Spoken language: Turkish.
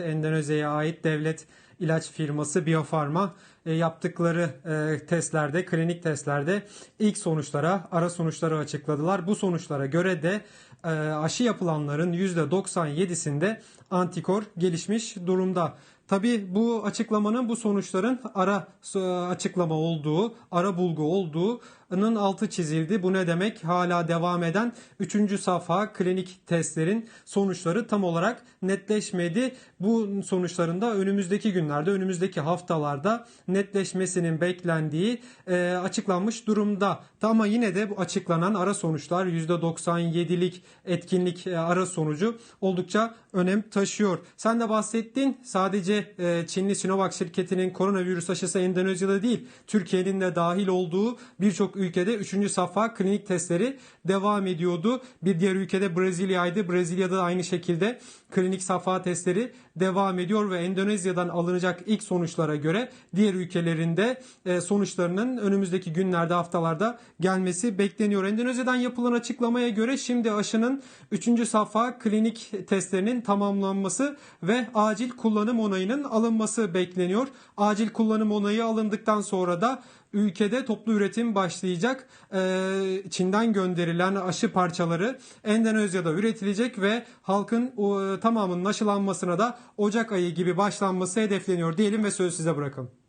Endonezya'ya ait devlet ilaç firması Biofarma e, yaptıkları e, testlerde, klinik testlerde ilk sonuçlara, ara sonuçları açıkladılar. Bu sonuçlara göre de e, aşı yapılanların %97'sinde antikor gelişmiş durumda. Tabi bu açıklamanın bu sonuçların ara so- açıklama olduğu, ara bulgu olduğunun altı çizildi. Bu ne demek? Hala devam eden 3. safha klinik testlerin sonuçları tam olarak netleşmedi. Bu sonuçların da önümüzdeki günlerde, önümüzdeki haftalarda netleşmesinin beklendiği e, açıklanmış durumda. Ama yine de bu açıklanan ara sonuçlar %97'lik etkinlik e, ara sonucu oldukça önem taşıyor. Sen de bahsettin sadece e, Çinli Sinovac şirketinin koronavirüs aşısı Endonezya'da değil Türkiye'nin de dahil olduğu birçok ülkede 3. safha klinik testleri devam ediyordu. Bir diğer ülkede Brezilya'ydı. Brezilya'da da aynı şekilde klinik safha testleri devam ediyor ve Endonezya'dan alınacak ilk sonuçlara göre diğer ülkelerinde e, sonuçlarının önümüzdeki günlerde haftalarda gelmesi bekleniyor. Endonezya'dan yapılan açıklamaya göre şimdi aşının 3. safha klinik testlerinin tamamlanması ve acil kullanım onayının alınması bekleniyor. Acil kullanım onayı alındıktan sonra da ülkede toplu üretim başlayacak. Ee, Çin'den gönderilen aşı parçaları Endonezya'da üretilecek ve halkın e, tamamının aşılanmasına da Ocak ayı gibi başlanması hedefleniyor diyelim ve sözü size bırakalım.